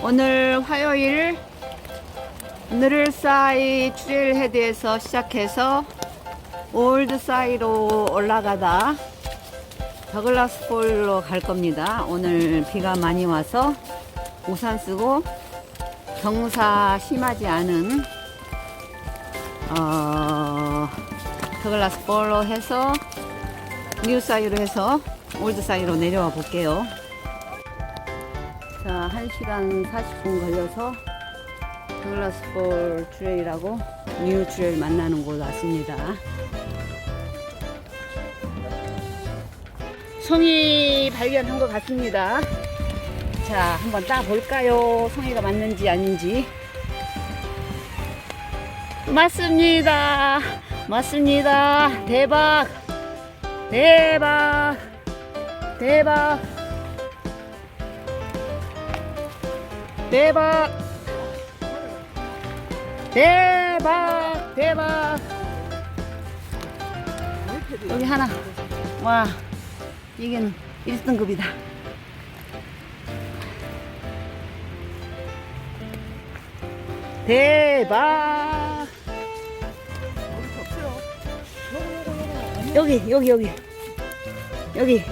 오늘 화요일 느를사이 트레일 헤드에서 시작해서 올드 사이로 올라가다 더글라스 폴로 갈 겁니다. 오늘 비가 많이 와서 우산 쓰고 경사 심하지 않은 어, 더글라스 폴로 해서 뉴 사이로 해서 올드 사이로 내려와 볼게요. 자, 1시간 40분 걸려서 더글라스 폴 트레일하고 뉴 트레일 만나는 곳 왔습니다. 송이 발견한 것 같습니다. 자, 한번 따 볼까요? 송이가 맞는지 아닌지. 맞습니다. 맞습니다. 대박. 대박. 대박. 대박. 대박. 대박. 여기 하나. 와. 이게는 1등급이다. 대박. 여기, 여기, 여기. 여기.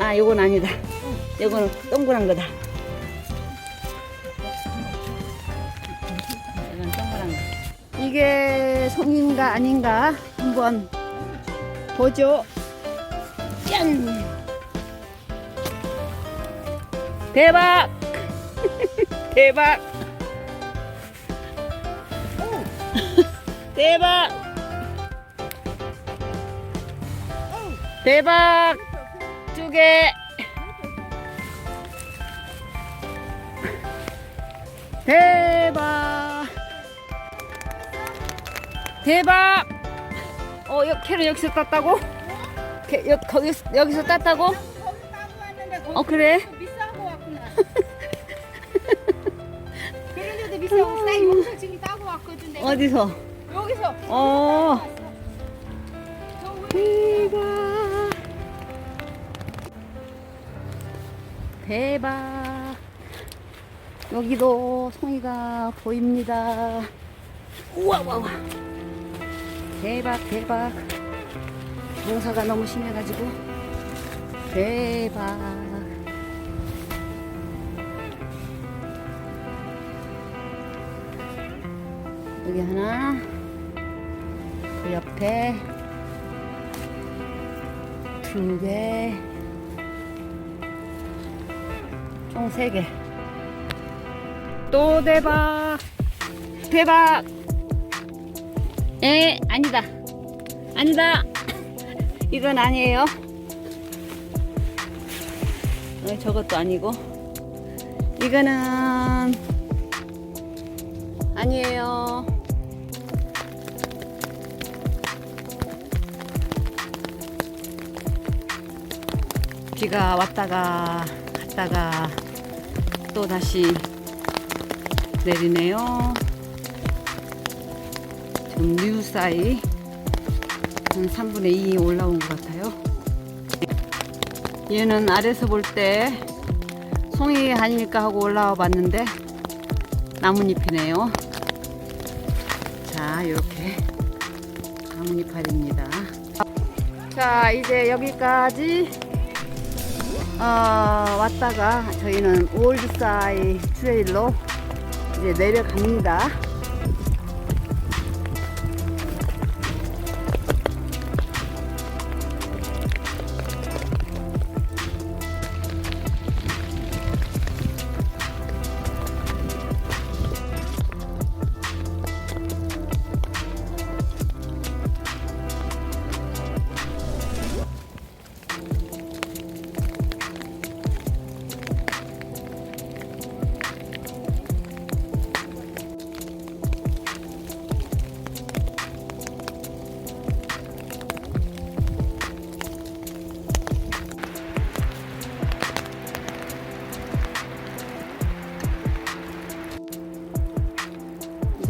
아, 요건 아니다. 요거는 동그란 거다. 이게 송인가 아닌가 한번 보죠. 짠! 대박! 대박! 대박! 대박! 두 개! 대박! 대박! 어, 여, 캐를 여기서 땄다고? 캐, 여, 거기, 여기서 땄다고? 거기 따고 왔는데 거기 어, 그래? 비싼 거 왔구나. 그런데도 비싸고 싸이 여기서 지금 따고 왔거든 내가. 어디서? 여기서. 어. 대박. 대박. 여기도 송이가 보입니다. 우와, 우와, 우와. 대박, 대박. 농사가 너무 심해가지고. 대박. 여기 하나. 그 옆에 두 개, 총 세 개. 또 대박! 대박! 에, 아니다. 아니다. 이건 아니에요. 어, 저것도 아니고. 이거는 아니에요. 비가 왔다가 갔다가 또 다시 내리네요. 지금 뉴사이 한 3분의 2 올라온 것 같아요. 얘는 아래서 볼 때 송이 아닐까 하고 올라와 봤는데 나뭇잎이네요. 자, 이렇게 나뭇잎알입니다. 자, 이제 여기까지 어, 왔다가 저희는 올드사이 트레일로 이제 내려갑니다.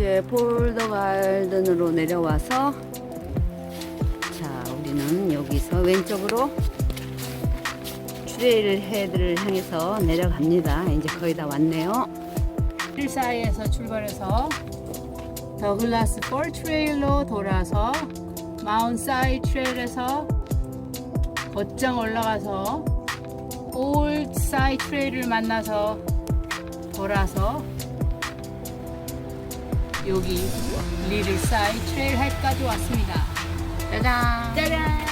이제 폴더 갈든으로 내려와서 자 우리는 여기서 왼쪽으로 트레일 헤드를 향해서 내려갑니다. 이제 거의 다 왔네요. 힐사이에서 출발해서 더글라스 폴 트레일로 돌아서 마운 사이 트레일에서 곧장 올라가서 올드 사이 트레일을 만나서 돌아서 여기 리를 사이 트레일 헤드까지 왔습니다. 짜잔! 짜잔!